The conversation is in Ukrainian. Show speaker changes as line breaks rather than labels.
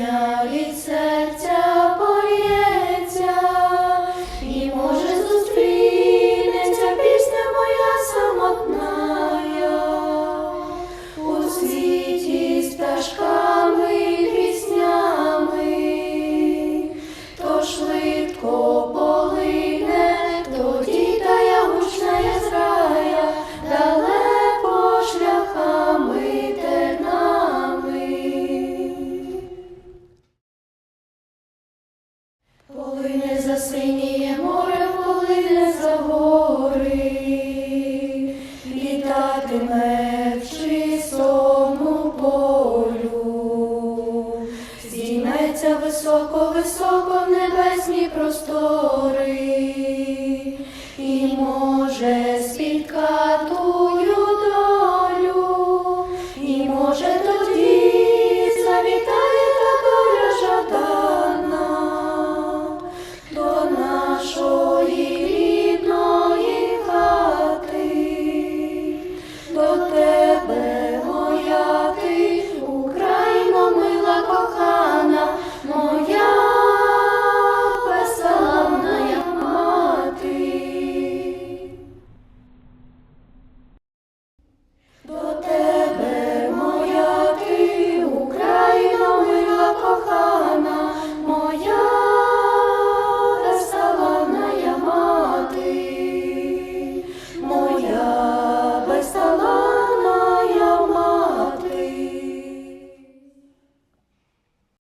пісня серця полється, і може зустрінеться пісня моя самотна. У світі з синіє море, полине за гори, літатиме в чистому полю, здійметься високо, високо в небесні простори,